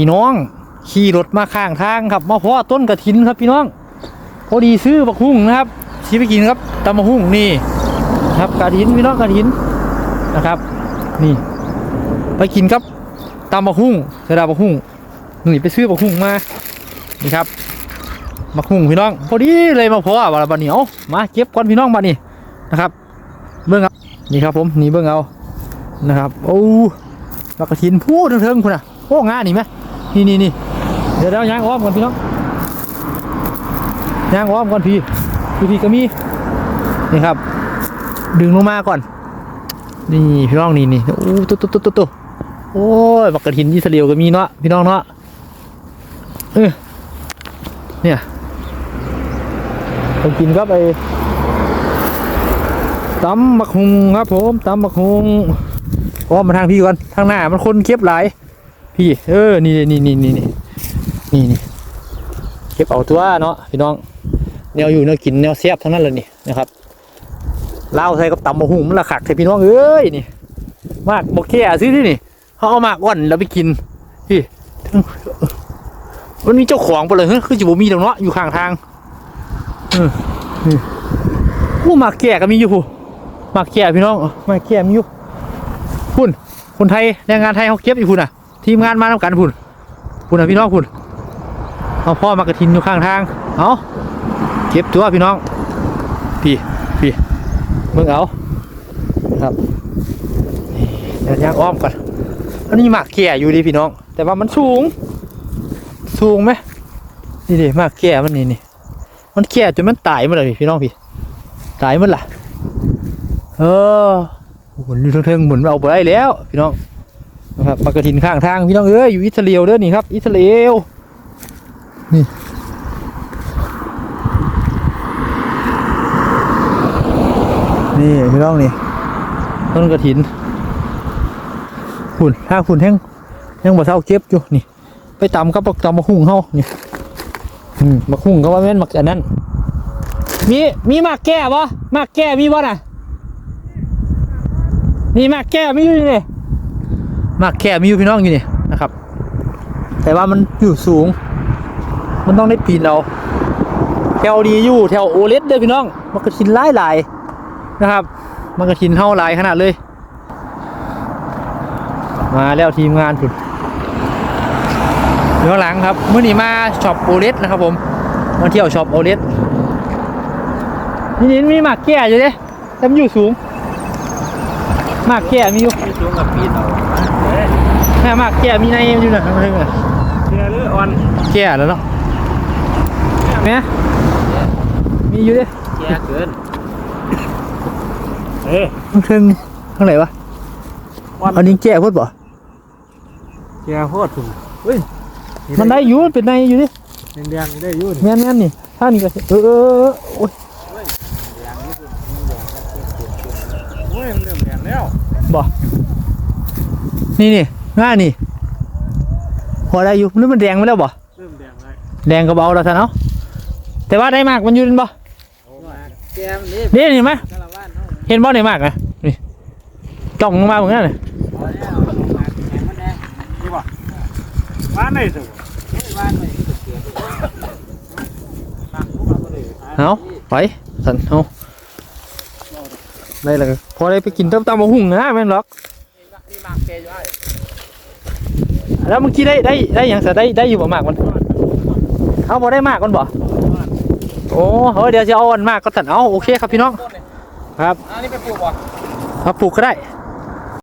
พี่น้องขี่รถมาข้างทางครับมาเพาะต้นกระถินครับพี่น้อง พอดีซื้อบักหุ่งนะครับชี้ไปกินครับตำบักหุ่งนี่ครับกระถินพี่น้องกระถินนะครับ นี่ ไปกินครับตำบักหุ่งเสดาบักหุ่งนี่ไปซื้อบักหุ่งมานี่ครับบักหุ่งพี่น้อง พอดีเลยมาเพาะว่าบัดนี้เอามาเก็บก่อนพี่น้องบัดนี้นะครับ เบิ่งเอานี่ครับผมนี่เบิ่งเอานะครับโอ้บักกระถินพูดเทิงๆคุณอะโอ้งานนี่ไหม นี่นี่นี่เดี๋ยวเดี๋ยวยางอ้อมก่อนพี่น้องย่างอ้อมก่อนพี่พี่พี่ก็มีนี่ครับ ดึงลงมาก่อน นี่พี่น้องนี่นี่โอ้ตุ๊ตุ๊ตุ๊ตุ๊ตุ๊โอ้ยบักกระถินยี่สเลียวก็มีเนาะพี่น้องเนาะเออเนี่ยผมกินครับไอ้ตำบักฮุงครับผมตำบักฮุงอ้อมมาทางพี่ก่อนทางหน้ามันคนเก็บหลาย พี่เออนี่นี่นี่นี่นี่นี่นี่เก็บเอาตัวเนาะพี่น้องแนวอยู่แนวกินแนวแซ่บทั้งนั้นเลยนี่นะครับเล่าใส่กับตำมะฮุ่งมันละขักใส่พี่น้องเอ้ยนี่มากบกแค่ซื้อที่นี่เขาเอามากอ่อนแล้วไปกินพี่มันมีเจ้าของไปเลยเฮ้ยคือจะบ่มีดอกเนาะอยู่ข้างทางเออนี่ผู้มากแก่ก็มีอยู่ผู้มากแก่พี่น้องมากแก่มีอยู่พุ่นคนไทยแรงงานไทยเขาเก็บอยู่พุ่นอะ ทีมงานมาทำกันพุ่นพุ่นอะพี่น้องพุ่นเอาพ่อมากระทินอยู่ข้างทางเอาเก็บตัวพี่น้องพี่พี่มึงเอาครับนี่เดี๋ยวยางอ้อมก่อนอันนี้หมากแก่อยู่ดิพี่น้อง แต่ว่ามันสูง สูงไหมนี่ดิหมากแก่มันนี่นี่มันแก่จนมันตายหมดเลยพี่น้องพี่ตายหมดล่ะ เออหมุนอยู่เทิงๆหมุนเอาไปได้แล้ว พี่น้อง นะครับมากระถินข้างทางพี่น้องเอ้ยอยู่อิสราเอลเด้อนี่ครับ อิสราเอลนี่พี่น้องนี่ต้นกระถินหุ่นถ้าหุ่นแห้งแห้งบ่เท่าเก็บอยู่นี่ ไปตำกับตำมะหุ่งเฮานี่มะหุ่งก็ว่าแม่นมักอันนั้นมีมีมากแก้บ่มากแก้มีบ่น่ะนี่มากแก้มีอยู่นี่ห มากแก้มีอยู่พี่น้องอยู่นี่นะครับ แต่ว่ามันอยู่สูง มันต้องได้ปีนเอาแถวดีอยู่แถวโอเลสเด้อพี่น้อง มันก็ชินหลายหลายนะครับ มันก็ชินเท่าหลายขนาดเลย มาแล้วทีมงานคุณเดี๋ยวหลังครับเมื่อนี้มาช็อปโอเลสนะครับผมมาเที่ยวช็อปโอเลสนี่นี่มีหมากแก่อยู่เด้แต่มันอยู่สูง มากแก่มีอยู่มีสูงกับปีนเอาเฮ้ยแม่หมากแก่มีในอยู่นะข้างในน่ะเชื่อหรืออ่อนแก่แล้วเนาะแม่มีอยู่เด้แก่เกินเฮ้ยข้างเทิงข้างไหนวะอ่อนอันนี้แก่พูดบ่แก่โคตรถูกเฮ้ยมันได้อยู่มันเป็นในอยู่ดิแดงๆได้อยุ่นแม่นแม่นนี่ท่านี่ก็สิเออเออเออโอ้ยโอ้ยมันเริ่ม แดงแล้วบ่นี่นี่ง่านี่พอได้อยู่นี่มันแดงไปแล้วบ่เริ่มแดงแล้วแดงก็เบาแล้วซะเนาะแต่ว่าได้มากมันอยู่นั่นบ่แก่มันนี่นี่เห็นไหมคาราวานเนาะเห็นบ่ได้มากนะนี่จ้องลงมาเหมือนกันเลยเอาแล้วเอามาแข็งมันแดงนี่บ่บ้านไหนสิบ้านไหนที่เสือตั้งพวกเราบ่ได้หเอาไปสันเอา ได้เลยพอได้ไปกินต้มตำมะหุ่งนะแม่นหรอกนี่มากแก่อยู่ไอ้แล้วเมื่อกี้ได้ได้ได้หยังซะได้ได้อยู่บ่มากมันเอาบ่ได้มากมันบ่โอ้เฮ้ยเดี๋ยวจะเอาอันมากก็ตัดเอาโอเคครับพี่น้องครับอันนี้ไปปลูกบ่เอาปลูกก็ได้